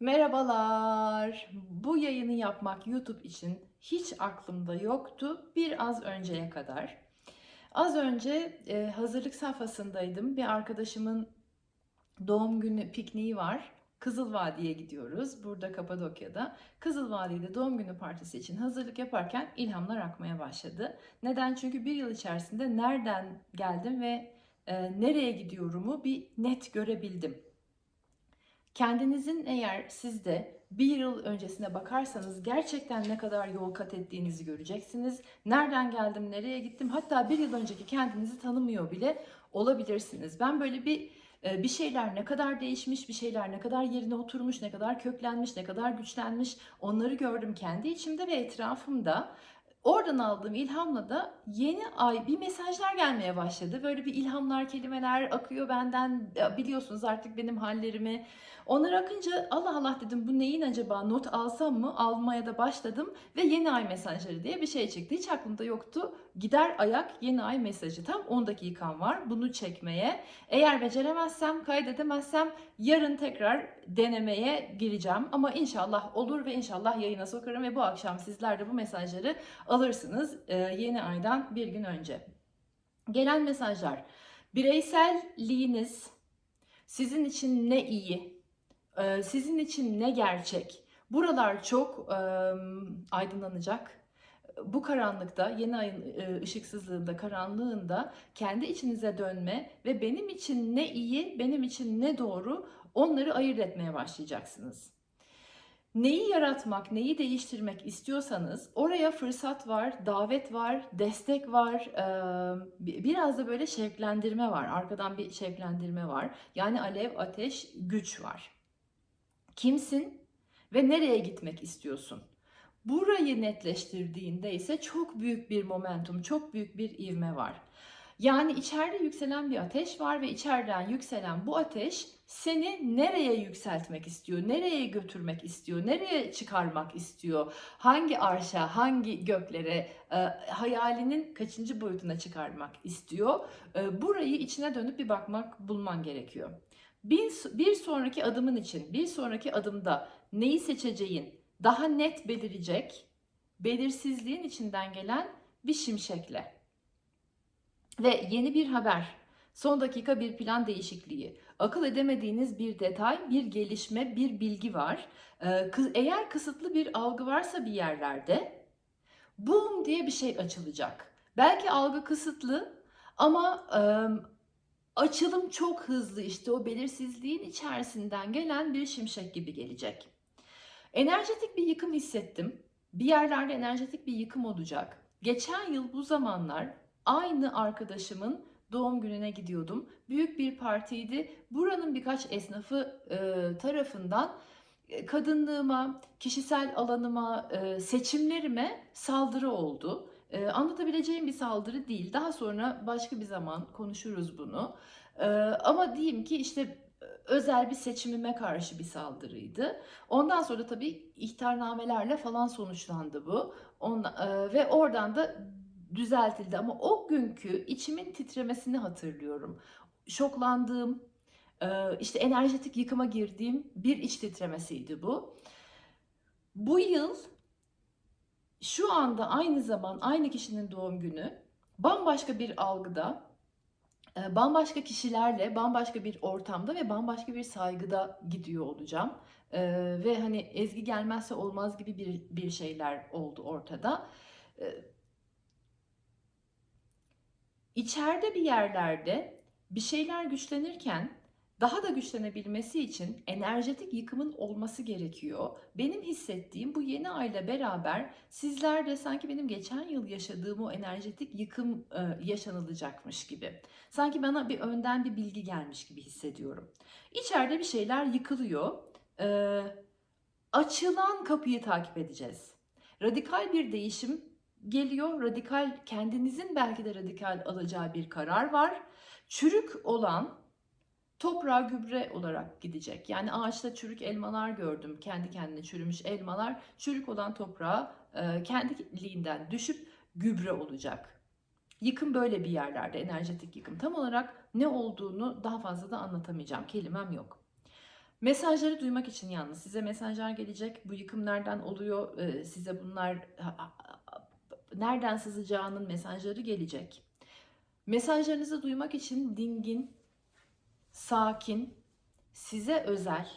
Merhabalar. Bu yayını yapmak YouTube için hiç aklımda yoktu biraz önceye kadar. Az önce e, hazırlık safhasındaydım. Bir arkadaşımın doğum günü pikniği var. Kızılvadi'ye gidiyoruz. Burada Kapadokya'da. Kızılvadi'de doğum günü partisi için hazırlık yaparken ilhamlar akmaya başladı. Neden? Çünkü bir yıl içerisinde nereden geldim ve e, nereye gidiyorumu bir net görebildim. Kendinizin eğer siz de bir yıl öncesine bakarsanız gerçekten ne kadar yol kat ettiğinizi göreceksiniz. Nereden geldim, nereye gittim hatta bir yıl önceki kendinizi tanımıyor bile olabilirsiniz. Ben böyle bir e, bir şeyler ne kadar değişmiş, bir şeyler ne kadar yerine oturmuş, ne kadar köklenmiş, ne kadar güçlenmiş onları gördüm kendi içimde ve etrafımda. Oradan aldığım ilhamla da yeni ay bir mesajlar gelmeye başladı. Böyle bir ilhamlar, kelimeler akıyor benden. Biliyorsunuz artık benim hallerimi. Onlar akınca Allah Allah dedim bu neyin acaba not alsam mı? Almaya da başladım ve yeni ay mesajları diye bir şey çıktı. Hiç aklımda yoktu. Gider ayak yeni ay mesajı. Tam 10 dakikam var bunu çekmeye. Eğer beceremezsem, kaydedemezsem yarın tekrar denemeye gireceğim. Ama inşallah olur ve inşallah yayına sokarım ve bu akşam sizler de bu mesajları alırsınız e, yeni aydan bir gün önce. Gelen mesajlar. Bireyselliğiniz sizin için ne iyi, e, sizin için ne gerçek. Buralar çok e, aydınlanacak. Bu karanlıkta, yeni ayın ışıksızlığında, karanlığında kendi içinize dönme ve benim için ne iyi, benim için ne doğru onları ayırt etmeye başlayacaksınız. Neyi yaratmak, neyi değiştirmek istiyorsanız oraya fırsat var, davet var, destek var, biraz da böyle şevklendirme var. Arkadan bir şevklendirme var. Yani alev, ateş, güç var. Kimsin ve nereye gitmek istiyorsun? Burayı netleştirdiğinde ise çok büyük bir momentum, çok büyük bir ivme var. Yani içeride yükselen bir ateş var ve içeriden yükselen bu ateş seni nereye yükseltmek istiyor, nereye götürmek istiyor, nereye çıkarmak istiyor, hangi arşa, hangi göklere, e, hayalinin kaçıncı boyutuna çıkarmak istiyor. E, burayı içine dönüp bir bakmak, bulman gerekiyor. Bir, bir sonraki adımın için, bir sonraki adımda neyi seçeceğin daha net belirecek, belirsizliğin içinden gelen bir şimşekle. Ve yeni bir haber, son dakika bir plan değişikliği, akıl edemediğiniz bir detay, bir gelişme, bir bilgi var. Ee, Eğer kısıtlı bir algı varsa bir yerlerde, boom diye bir şey açılacak. Belki algı kısıtlı ama açılım çok hızlı işte o belirsizliğin içerisinden gelen bir şimşek gibi gelecek. Enerjetik bir yıkım hissettim. Bir yerlerde enerjetik bir yıkım olacak. Geçen yıl bu zamanlar aynı arkadaşımın doğum gününe gidiyordum. Büyük bir partiydi. Buranın birkaç esnafı e, tarafından e, kadınlığıma, kişisel alanıma, e, seçimlerime saldırı oldu. E, anlatabileceğim bir saldırı değil. Daha sonra başka bir zaman konuşuruz bunu. E, ama diyeyim ki işte e, özel bir seçimime karşı bir saldırıydı. Ondan sonra tabii ihtarnamelerle falan sonuçlandı bu. Ondan, e, ve oradan da düzeltildi ama o günkü içimin titremesini hatırlıyorum. Şoklandığım, e, işte enerjetik yıkıma girdiğim bir iç titremesiydi bu. Bu yıl şu anda aynı zaman aynı kişinin doğum günü bambaşka bir algıda, e, bambaşka kişilerle, bambaşka bir ortamda ve bambaşka bir saygıda gidiyor olacağım. E, ve hani ezgi gelmezse olmaz gibi bir, bir şeyler oldu ortada. İçeride bir yerlerde bir şeyler güçlenirken daha da güçlenebilmesi için enerjetik yıkımın olması gerekiyor. Benim hissettiğim bu yeni ayla beraber sizler de sanki benim geçen yıl yaşadığım o enerjetik yıkım e, yaşanılacakmış gibi. Sanki bana bir önden bir bilgi gelmiş gibi hissediyorum. İçeride bir şeyler yıkılıyor. E, açılan kapıyı takip edeceğiz. Radikal bir değişim geliyor. Radikal kendinizin belki de radikal alacağı bir karar var. Çürük olan toprağa gübre olarak gidecek. Yani ağaçta çürük elmalar gördüm. Kendi kendine çürümüş elmalar çürük olan toprağa e, kendiliğinden düşüp gübre olacak. Yıkım böyle bir yerlerde enerjetik yıkım. Tam olarak ne olduğunu daha fazla da anlatamayacağım. Kelimem yok. Mesajları duymak için yalnız size mesajlar gelecek. Bu yıkım nereden oluyor? Ee, size bunlar nereden sızacağının mesajları gelecek. Mesajlarınızı duymak için dingin, sakin, size özel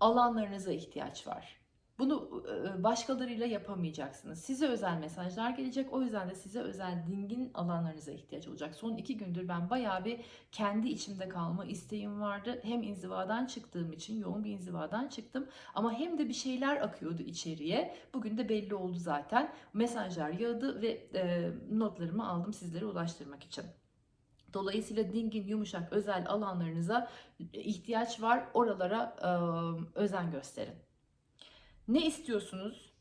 alanlarınıza ihtiyaç var. Bunu e, başkalarıyla yapamayacaksınız. Size özel mesajlar gelecek. O yüzden de size özel dingin alanlarınıza ihtiyaç olacak. Son iki gündür ben bayağı bir kendi içimde kalma isteğim vardı. Hem inzivadan çıktığım için yoğun bir inzivadan çıktım. Ama hem de bir şeyler akıyordu içeriye. Bugün de belli oldu zaten. Mesajlar yağdı ve e, notlarımı aldım sizlere ulaştırmak için. Dolayısıyla dingin, yumuşak, özel alanlarınıza ihtiyaç var. Oralara e, özen gösterin. Ne istiyorsunuz?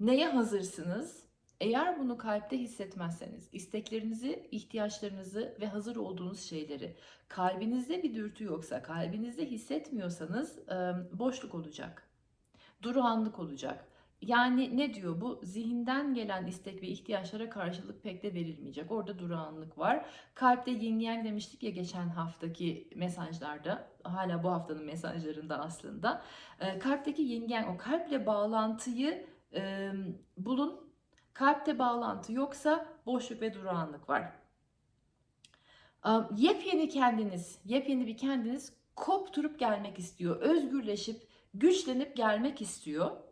Neye hazırsınız? Eğer bunu kalpte hissetmezseniz, isteklerinizi, ihtiyaçlarınızı ve hazır olduğunuz şeyleri kalbinizde bir dürtü yoksa, kalbinizde hissetmiyorsanız boşluk olacak. Duruhanlık olacak. Yani ne diyor bu? Zihinden gelen istek ve ihtiyaçlara karşılık pek de verilmeyecek. Orada durağanlık var. Kalpte yin yang demiştik ya geçen haftaki mesajlarda. Hala bu haftanın mesajlarında aslında. E, kalpteki yin yang o kalple bağlantıyı e, bulun. Kalpte bağlantı yoksa boşluk ve durağanlık var. E, yepyeni kendiniz, yepyeni bir kendiniz kopturup gelmek istiyor. Özgürleşip, güçlenip gelmek istiyor.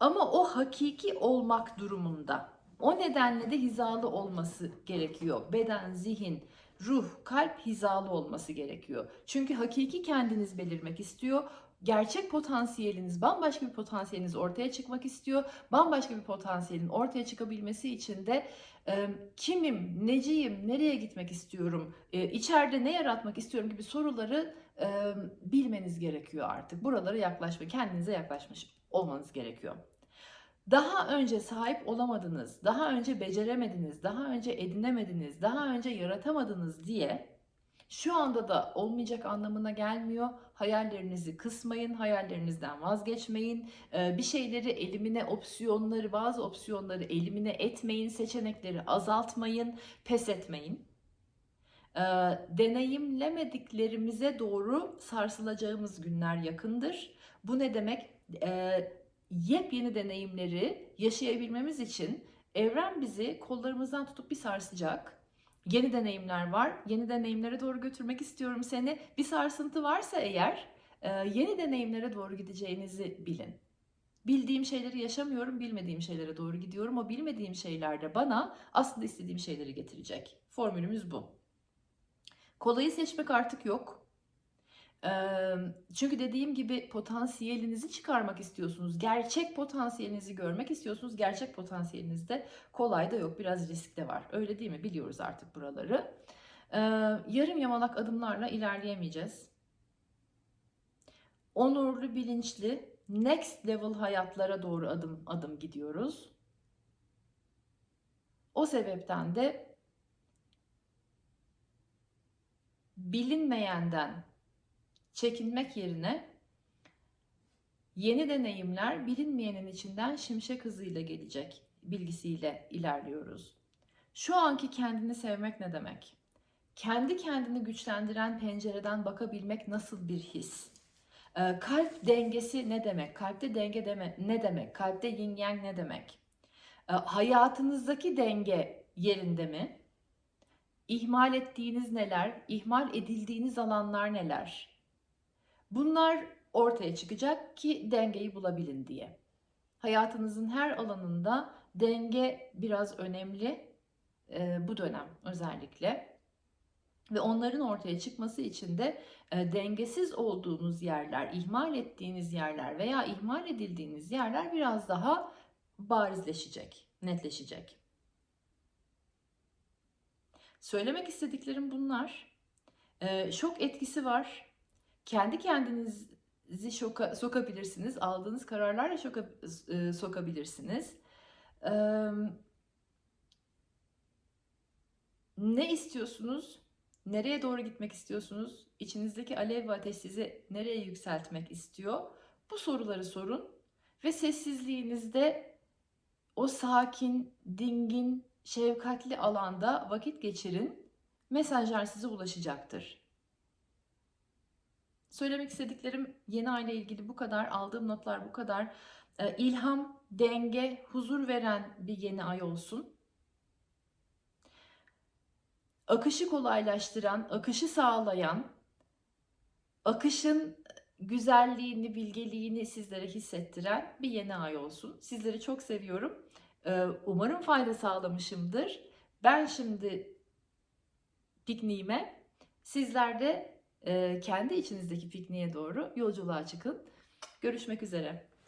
Ama o hakiki olmak durumunda. O nedenle de hizalı olması gerekiyor. Beden, zihin, ruh, kalp hizalı olması gerekiyor. Çünkü hakiki kendiniz belirmek istiyor. Gerçek potansiyeliniz, bambaşka bir potansiyeliniz ortaya çıkmak istiyor. Bambaşka bir potansiyelin ortaya çıkabilmesi için de e, kimim, neciyim, nereye gitmek istiyorum, e, içeride ne yaratmak istiyorum gibi soruları e, bilmeniz gerekiyor artık. Buralara yaklaşma, kendinize yaklaşmış olmanız gerekiyor. Daha önce sahip olamadınız, daha önce beceremediniz, daha önce edinemediniz, daha önce yaratamadınız diye şu anda da olmayacak anlamına gelmiyor. Hayallerinizi kısmayın, hayallerinizden vazgeçmeyin. Ee, Bir şeyleri elimine opsiyonları, bazı opsiyonları elimine etmeyin, seçenekleri azaltmayın, pes etmeyin. Ee, Deneyimlemediklerimize doğru sarsılacağımız günler yakındır. Bu ne demek? Ee, yepyeni deneyimleri yaşayabilmemiz için evren bizi kollarımızdan tutup bir sarsacak. Yeni deneyimler var. Yeni deneyimlere doğru götürmek istiyorum seni. Bir sarsıntı varsa eğer e, yeni deneyimlere doğru gideceğinizi bilin. Bildiğim şeyleri yaşamıyorum, bilmediğim şeylere doğru gidiyorum. O bilmediğim şeyler de bana aslında istediğim şeyleri getirecek. Formülümüz bu. Kolayı seçmek artık yok. Çünkü dediğim gibi potansiyelinizi çıkarmak istiyorsunuz. Gerçek potansiyelinizi görmek istiyorsunuz. Gerçek potansiyelinizde kolay da yok. Biraz risk de var. Öyle değil mi? Biliyoruz artık buraları. Yarım yamalak adımlarla ilerleyemeyeceğiz. Onurlu, bilinçli, next level hayatlara doğru adım adım gidiyoruz. O sebepten de bilinmeyenden çekinmek yerine yeni deneyimler bilinmeyenin içinden şimşek hızıyla gelecek bilgisiyle ilerliyoruz. Şu anki kendini sevmek ne demek? Kendi kendini güçlendiren pencereden bakabilmek nasıl bir his? Ee, kalp dengesi ne demek? Kalpte denge deme, ne demek? Kalpte yin yang ne demek? Ee, hayatınızdaki denge yerinde mi? İhmal ettiğiniz neler? İhmal edildiğiniz alanlar neler? Bunlar ortaya çıkacak ki dengeyi bulabilin diye. Hayatınızın her alanında denge biraz önemli e, bu dönem özellikle. Ve onların ortaya çıkması için de e, dengesiz olduğunuz yerler, ihmal ettiğiniz yerler veya ihmal edildiğiniz yerler biraz daha barizleşecek, netleşecek. Söylemek istediklerim bunlar. E, şok etkisi var kendi kendinizi şoka sokabilirsiniz. Aldığınız kararlarla şoka e, sokabilirsiniz. E, ne istiyorsunuz? Nereye doğru gitmek istiyorsunuz? İçinizdeki alev ve ateş sizi nereye yükseltmek istiyor? Bu soruları sorun ve sessizliğinizde o sakin, dingin, şefkatli alanda vakit geçirin. Mesajlar size ulaşacaktır. Söylemek istediklerim yeni ay ile ilgili bu kadar. Aldığım notlar bu kadar. Ee, ilham, denge, huzur veren bir yeni ay olsun. Akışı kolaylaştıran, akışı sağlayan, akışın güzelliğini, bilgeliğini sizlere hissettiren bir yeni ay olsun. Sizleri çok seviyorum. Ee, Umarım fayda sağlamışımdır. Ben şimdi pikniğime, sizler de kendi içinizdeki pikniğe doğru yolculuğa çıkın. Görüşmek üzere.